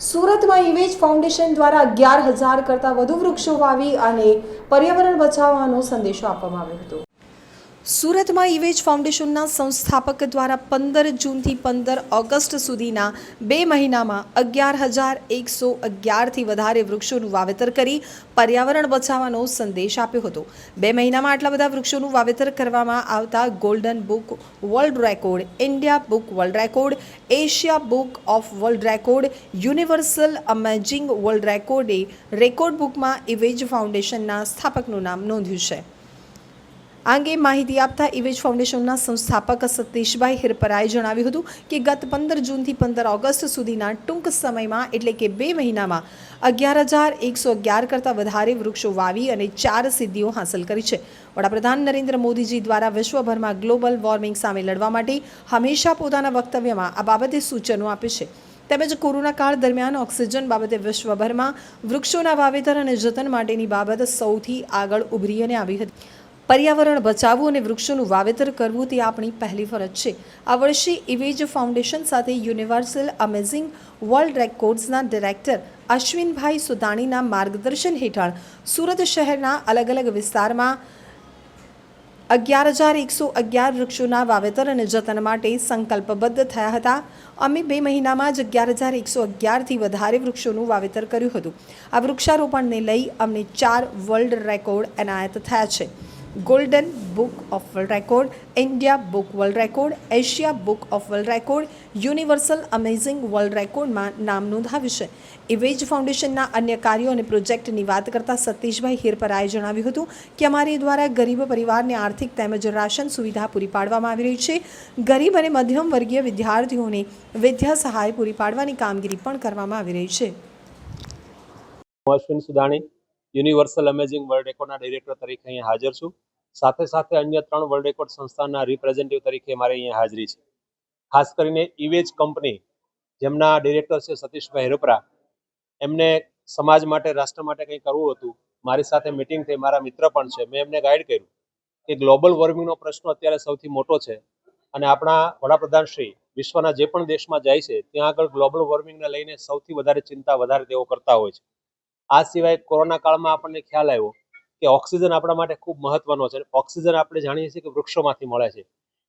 સુરતમાં ઇવેજ ફાઉન્ડેશન દ્વારા અગિયાર હજાર કરતાં વધુ વૃક્ષો વાવી અને પર્યાવરણ બચાવવાનો સંદેશો આપવામાં આવ્યો હતો. સુરતમાં ઇવેજ ફાઉન્ડેશનના સંસ્થાપક દ્વારા પંદર જૂનથી પંદર ઓગસ્ટ સુધીના બે મહિનામાં અગિયાર હજાર એકસો અગિયારથી વધારે વૃક્ષોનું વાવેતર કરી પર્યાવરણ બચાવવાનો સંદેશ આપ્યો હતો. બે મહિનામાં આટલા બધા વૃક્ષોનું વાવેતર કરવામાં આવતા golden book world record India book world record Asia book of world record universal amazing world રેકોર્ડે record બુકમાં ઇવેજ ફાઉન્ડેશનના સ્થાપકનું નામ નોંધ્યું છે. આ અંગે માહિતી આપતા ઇવેજ ફાઉન્ડેશનના સંસ્થાપક સતીશભાઈ હિરપરાએ જણાવ્યું હતું કે ગત પંદર જૂનથી પંદર ઓગસ્ટ સુધીના ટૂંક સમયમાં એટલે કે બે મહિનામાં અગિયાર હજાર એકસો અગિયાર કરતાં વધારે વૃક્ષો વાવી અને ચાર સિદ્ધિઓ હાંસલ કરી છે. વડાપ્રધાન નરેન્દ્ર મોદીજી દ્વારા વિશ્વભરમાં ગ્લોબલ વોર્મિંગ સામે લડવા માટે હંમેશા પોતાના વક્તવ્યમાં આ બાબતે સૂચનો આપે છે. તેમજ કોરોના કાળ દરમિયાન ઓક્સિજન બાબતે વિશ્વભરમાં વૃક્ષોના વાવેતર અને જતન માટેની બાબત સૌથી આગળ ઉભરી અને આવી હતી. પર્યાવરણ બચાવવું અને વૃક્ષોનું વાવેતર કરવું તે આપણી પહેલી ફરજ છે. આ વર્ષે ઇવેજ ફાઉન્ડેશન સાથે યુનિવર્સલ અમેઝિંગ વર્લ્ડ રેકોર્ડ્સના ડિરેક્ટર અશ્વિનભાઈ સુદાણીના માર્ગદર્શન હેઠળ સુરત શહેરના અલગ અલગ વિસ્તારમાં અગિયાર હજાર એકસો અગિયાર વૃક્ષોના વાવેતર અને જતન માટે સંકલ્પબદ્ધ થયા હતા. અમે બે મહિનામાં જ અગિયાર હજાર એકસો અગિયારથી વધારે વૃક્ષોનું વાવેતર કર્યું હતું. આ વૃક્ષારોપણને લઈ અમને ચાર વર્લ્ડ રેકોર્ડ એનાયત થયા છે. Golden book of world record India book world record Asia book of world record universal amazing world રેકોર્ડમાં નામ નોંધાવ્યું છે. ઇવેજ ફાઉન્ડેશનના અન્ય કાર્યો અને પ્રોજેક્ટની વાત કરતાં સતીશભાઈ હિરપરાએ જણાવ્યું હતું કે અમારી દ્વારા ગરીબ પરિવારને આર્થિક તેમજ રાશન સુવિધા પૂરી પાડવામાં આવી રહી છે. ગરીબ અને મધ્યમ વર્ગીય વિદ્યાર્થીઓને વિદ્યા સહાય પૂરી પાડવાની કામગીરી પણ કરવામાં આવી રહી છે. યુનિવર્સલ અમેઝિંગ વર્લ્ડ રેકોર્ડના ડિરેક્ટર તરીકે અહીંયા હાજર છું. સાથે સાથે અન્ય ત્રણ વર્લ્ડ રેકોર્ડ સંસ્થાના રિપ્રેઝેન્ટેટિવ તરીકે મારે અહીંયા હાજરી છે. ખાસ કરીને ઇવેજ કંપની, જેમના ડિરેક્ટર છે સતીશભાઈ હિરપરા એમને સમાજ માટે, રાષ્ટ્ર માટે કંઈ કરવું હતું, મારી સાથે મિટિંગ થઈ, મારા મિત્ર પણ છે, મેં એમને ગાઈડ કર્યું કે ગ્લોબલ વોર્મિંગનો પ્રશ્ન અત્યારે સૌથી મોટો છે અને આપણા વડાપ્રધાન શ્રી વિશ્વના જે પણ દેશમાં જાય છે, ત્યાં આગળ ગ્લોબલ વોર્મિંગને લઈને સૌથી વધારે ચિંતા વધારે તેઓ કરતા હોય છે. આ સિવાય કોરોના કાળમાં આપણને ખ્યાલ આવ્યો કે ઓક્સિજન આપણા માટે ખૂબ મહત્વનો છે. ઓક્સિજન આપણે જાણીએ છીએ કે વૃક્ષોમાંથી મળે છે.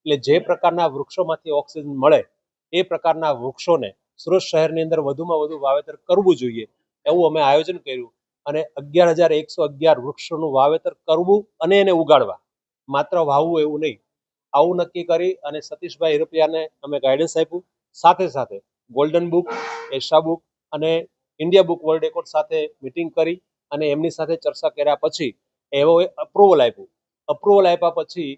એટલે જે પ્રકારના વૃક્ષોમાંથી ઓક્સિજન મળે, એ પ્રકારના વૃક્ષોને સુરત શહેરની અંદર વધુમાં વધુ વાવેતર કરવું જોઈએ. એવું અમે આયોજન કર્યું અને અગિયાર હજાર એકસો અગિયાર વૃક્ષોનું વાવેતર કરવું અને એને ઉગાડવા. માત્ર વાવવું એવું નહીં. આવું નક્કી કરી અને સતીશભાઈ હિરપિયાને અમે ગાઈડન્સ આપ્યું. સાથે સાથે ગોલ્ડન બુક એશા બુક અને ઇન્ડિયા બુક વર્લ્ડ રેકોર્ડ સાથે મિટિંગ કરી. અને એમની સાથે ચર્ચા કર્યા પછી એવો અપ્રુવલ આપ્યું. અપ્રુવલ આપ્યા પછી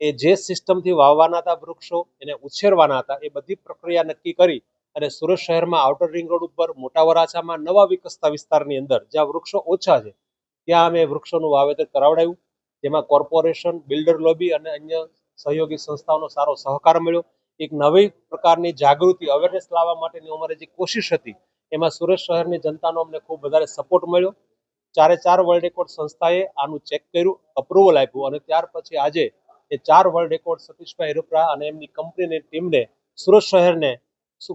એ જે સિસ્ટમથી વાવવાના હતા વૃક્ષો, એને ઉછેરવાના હતા, એ બધી પ્રક્રિયા નક્કી કરી અને સુરત શહેરમાં આઉટર રિંગ રોડ ઉપર, મોટા વરાછામાં, નવા વિકસતા વિસ્તારની અંદર, જ્યાં વૃક્ષો ઓછા છે, ત્યાં અમે વૃક્ષોનું વાવેતર કરાવડાવ્યું જેમાં કોર્પોરેશન બિલ્ડર લોબી અને અન્ય સહયોગી સંસ્થાઓનો સારો સહકાર મળ્યો. એક નવી પ્રકારની જાગૃતિ અવેરનેસ લાવવા માટેની અમારી જે કોશિશ હતી એમાં સુરત શહેરની જનતાનો અમને ખૂબ વધારે સપોર્ટ મળ્યો. ચારે ચાર વર્લ્ડ રેકોર્ડ સંસ્થાએ આનું ચેક કર્યું અપ્રુવલ આપ્યું અને ત્યાર પછી આજે એ ચાર વર્લ્ડ રેકોર્ડ સતીશભાઈ રૂપરા અને એમની કંપનીની ટીમને સુરત શહેરને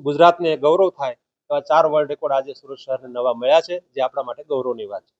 ગુજરાતને ગૌરવ થાય એવા ચાર વર્લ્ડ રેકોર્ડ આજે સુરત શહેરને નવા મળ્યા છે, જે આપણા માટે ગૌરવની વાત છે.